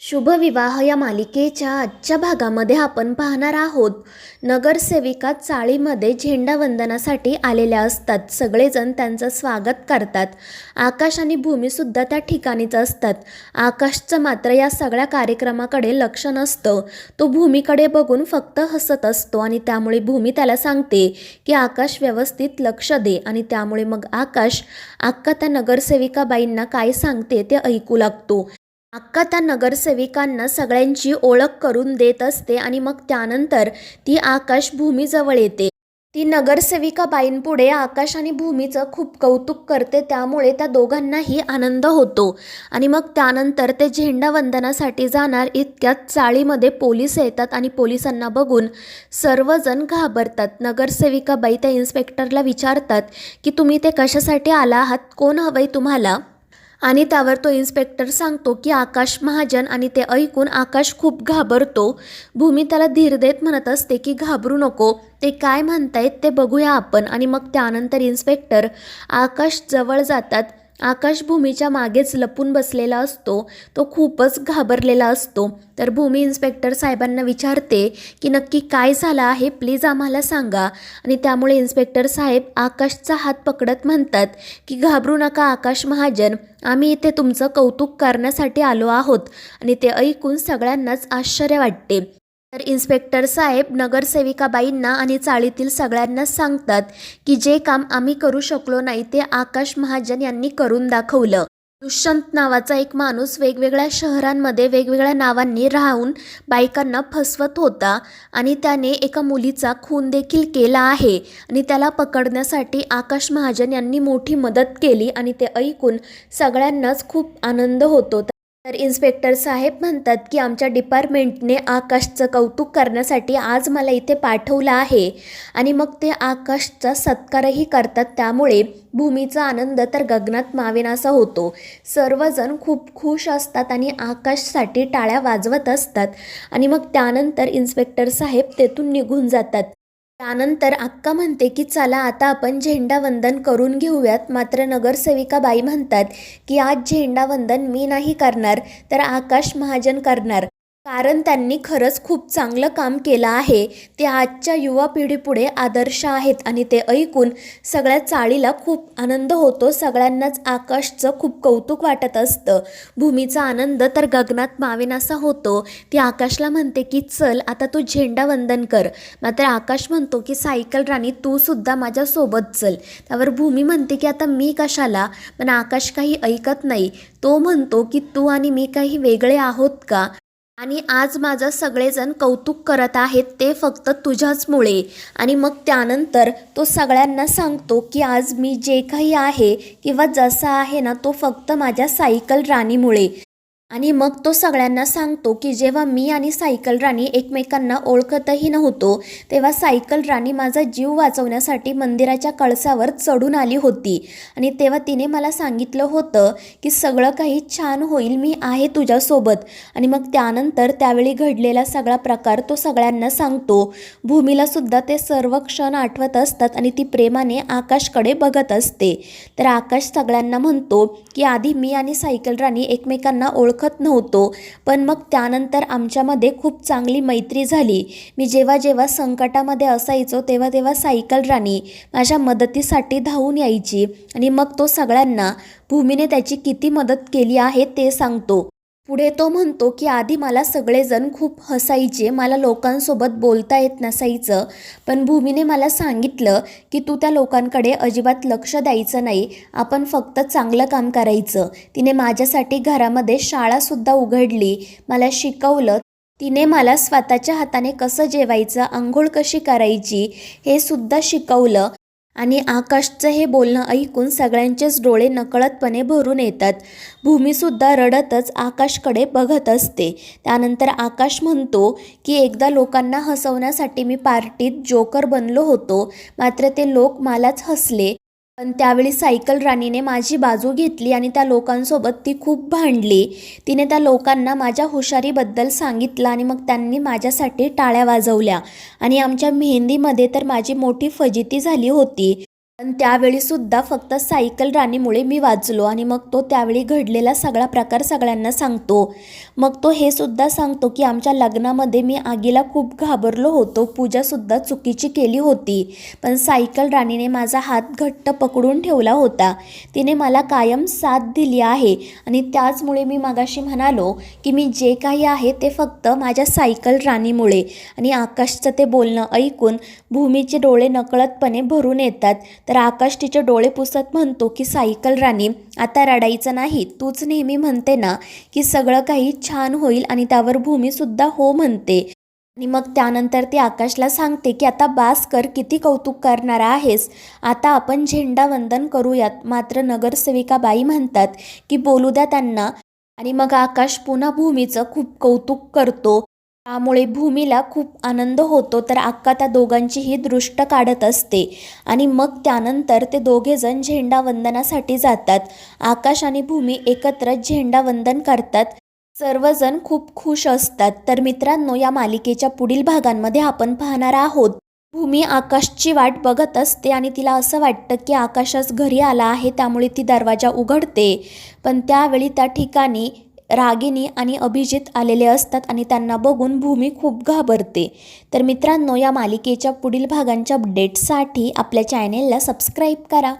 शुभविवाह या मालिकेच्या आजच्या भागामध्ये आपण पाहणार आहोत. नगरसेविका चाळीमध्ये झेंडावंदनासाठी आलेल्या असतात. सगळेजण त्यांचं स्वागत करतात. आकाश आणि भूमीसुद्धा त्या ठिकाणीच असतात. आकाशचं मात्र या सगळ्या कार्यक्रमाकडे लक्ष नसतं. तो भूमीकडे बघून फक्त हसत असतो आणि त्यामुळे भूमी त्याला सांगते की आकाश व्यवस्थित लक्ष दे. आणि त्यामुळे मग आकाश अक्का त्या नगरसेविकाबाईंना काय सांगते ते ऐकू लागतो. अक्का त्या नगरसेविकांना सगळ्यांची ओळख करून देत असते आणि मग त्यानंतर ती आकाश भूमीजवळ येते. ती नगरसेविका बाईंपुढे आकाश आणि भूमीचं खूप कौतुक करते त्यामुळे त्या दोघांनाही आनंद होतो. आणि मग त्यानंतर ते झेंडावंदनासाठी जाणार इतक्यात चाळीमध्ये पोलीस येतात आणि पोलिसांना बघून सर्वजण घाबरतात. नगरसेविका बाई त्या इन्स्पेक्टरला विचारतात की तुम्ही ते कशासाठी आला आहात? कोण हवंय तुम्हाला? आणि त्यावर तो इन्स्पेक्टर सांगतो की आकाश महाजन आणि ते ऐकून आकाश खूप घाबरतो. भूमी त्याला धीर देत म्हणत असते की घाबरू नको. ते काय म्हणतायत ते बघूया आपण. आणि मग त्यानंतर इन्स्पेक्टर आकाश जवळ जातात. आकाश भूमीच्या मागेच लपून बसलेला असतो तो खूपच घाबरलेला असतो. तर भूमी इन्स्पेक्टर साहेबांना विचारते की नक्की काय झालं आहे प्लीज आम्हाला सांगा. आणि त्यामुळे इन्स्पेक्टर साहेब आकाशचा हात पकडत म्हणतात की घाबरू नका आकाश महाजन आम्ही इथे तुमचं कौतुक करण्यासाठी आलो आहोत. आणि ते ऐकून सगळ्यांनाच आश्चर्य वाटते. तर इन्स्पेक्टर साहेब नगरसेविकाबाईंना आणि चाळीतील सगळ्यांनाच सांगतात की जे काम आम्ही करू शकलो नाही ते आकाश महाजन यांनी करून दाखवलं. दुष्यंत नावाचा एक माणूस वेगवेगळ्या शहरांमध्ये वेगवेगळ्या नावांनी राहून बायकांना फसवत होता आणि त्याने एका मुलीचा खून देखील केला आहे आणि त्याला पकडण्यासाठी आकाश महाजन यांनी मोठी मदत केली आणि ते ऐकून सगळ्यांनाच खूप आनंद होतो. तर इन्स्पेक्टर साहेब म्हणतात की आमच्या डिपार्टमेंटने आकाशचं कौतुक करण्यासाठी आज मला इथे पाठवलं आहे. आणि मग ते आकाशचा सत्कारही करतात. त्यामुळे भूमीचा आनंद तर गगनात मावेनासा होतो. सर्वजण खूप खुश असतात आणि आकाशसाठी टाळ्या वाजवत असतात. आणि मग त्यानंतर इन्स्पेक्टर साहेब तेथून निघून जातात. त्यानंतर अक्का म्हणते की चला आता आपण झेंडावंदन करून घेऊयात. मात्र नगरसेविका बाई म्हणतात की आज झेंडावंदन मी नाही करणार तर आकाश महाजन करणार. कारण त्यांनी खरंच खूप चांगलं काम केलं आहे. ते आजच्या युवा पिढीपुढे आदर्श आहेत आणि ते ऐकून सगळ्या चाळीला खूप आनंद होतो. सगळ्यांनाच आकाशचं खूप कौतुक वाटत असतं. भूमीचा आनंद तर गगनात मावेन असा होतो. ती आकाशला म्हणते की चल आता तू झेंडा वंदन कर. मात्र आकाश म्हणतो की सायकल राणी तू सुद्धा माझ्यासोबत चल. त्यावर भूमी म्हणते की आता मी कशाला? पण आकाश काही ऐकत नाही. तो म्हणतो की तू आणि मी काही वेगळे आहोत का? आणि आज माझं सगळेजण कौतुक करत आहेत ते फक्त तुझ्याचमुळे. आणि मग त्यानंतर तो सगळ्यांना सांगतो की आज मी जे काही आहे किंवा जसा आहे ना तो फक्त माझ्या सायकल राणीमुळे. आणि मग तो सगळ्यांना सांगतो की जेव्हा मी आणि सायकल राणी एकमेकांना ओळखतही नव्हतो तेव्हा सायकल राणी माझा जीव वाचवण्यासाठी मंदिराच्या कळसावर चढून आली होती. आणि तेव्हा तिने मला सांगितलं होतं की सगळं काही छान होईल मी आहे तुझ्यासोबत. आणि मग त्यानंतर त्यावेळी घडलेला सगळा प्रकार तो सगळ्यांना सांगतो. भूमीलासुद्धा ते सर्व क्षण आठवत असतात आणि ती प्रेमाने आकाशकडे बघत असते. तर आकाश सगळ्यांना म्हणतो की आधी मी आणि सायकल राणी एकमेकांना ओळख ओळखत नव्हतो. पण मग त्यानंतर आमच्यामध्ये खूप चांगली मैत्री झाली. मी जेव्हा जेव्हा संकटामध्ये असायचो तेव्हा तेव्हा सायकल राणी माझ्या मदतीसाठी धावून यायची. आणि मग तो सगळ्यांना भूमीने त्याची किती मदत केली आहे ते सांगतो. पुढे तो म्हणतो की आधी मला सगळेजण खूप हसायचे मला लोकांसोबत बोलता येत नसायचं पण भूमीने मला सांगितलं की तू त्या लोकांकडे अजिबात लक्ष द्यायचं नाही आपण फक्त चांगलं काम करायचं. तिने माझ्यासाठी घरामध्ये शाळासुद्धा उघडली मला शिकवलं तिने मला स्वतःच्या हाताने कसं जेवायचं आंघोळ कशी करायची हे सुद्धा शिकवलं आणि आकाशचं हे बोलणं ऐकून सगळ्यांचेच डोळे नकळतपणे भरून येतात. भूमीसुद्धा रडतच आकाशकडे बघत असते. त्यानंतर आकाश म्हणतो की एकदा लोकांना हसवण्यासाठी मी पार्टीत जोकर बनलो होतो. मात्र ते लोक मलाच हसले. पण त्यावेळी सायकल राणीने माझी बाजू घेतली आणि त्या लोकांसोबत ती खूप भांडली. तिने त्या लोकांना माझ्या हुशारीबद्दल सांगितलं आणि मग त्यांनी माझ्यासाठी टाळ्या वाजवल्या. आणि आमच्या मेहंदीमध्ये तर माझी मोठी फजिती झाली होती. पण त्यावेळी सुद्धा फक्त सायकल राणीमुळे मी वाचलो आणि मग तो त्यावेळी घडलेला सगळा प्रकार सगळ्यांना सांगतो. मग तो हे सुद्धा सांगतो की आमच्या लग्नामध्ये मी आगीला खूप घाबरलो होतो. पूजासुद्धा चुकीची केली होती. पण सायकल राणीने माझा हात घट्ट पकडून ठेवला होता. तिने मला कायम साथ दिली आहे आणि त्याचमुळे मी मागाशी म्हणालो की मी जे काही आहे ते फक्त माझ्या सायकल राणीमुळे आणि आकाशचं ते बोलणं ऐकून भूमीचे डोळे नकळतपणे भरून येतात. तर आकाश तिचे डोळे पुसत म्हणतो की सायकल राणी आता रडायचं नाही. तूच नेहमी म्हणते ना की सगळं काही छान होईल आणि त्यावर भूमीसुद्धा हो म्हणते. आणि मग त्यानंतर ती आकाशला सांगते की आता बास कर किती कौतुक करणार आहेस. आता आपण झेंडावंदन करूयात. मात्र नगरसेविका बाई म्हणतात की बोलू द्या त्यांना. आणि मग आकाश पुन्हा भूमीचं खूप कौतुक करतो. त्यामुळे भूमीला खूप आनंद होतो तर अक्का त्या दोघांचीही दृष्ट काढत असते. आणि मग त्यानंतर ते दोघेजण झेंडावंदनासाठी जातात. आकाश आणि भूमी एकत्र झेंडावंदन करतात. सर्वजण खूप खुश असतात. तर मित्रांनो या मालिकेच्या पुढील भागांमध्ये आपण पाहणार आहोत. भूमी आकाशची वाट बघत असते आणि तिला असं वाटतं की आकाशच घरी आला आहे त्यामुळे ती दरवाजा उघडते. पण त्यावेळी त्या ठिकाणी रागिनी आणि अभिजित आलेले असतात आणि त्यांना बघून भूमी खूप घाबरते. तर मित्रांनो या मालिकेच्या पुढील भागांच्या अपडेटसाठी आपल्या चॅनेलला सबस्क्राईब करा.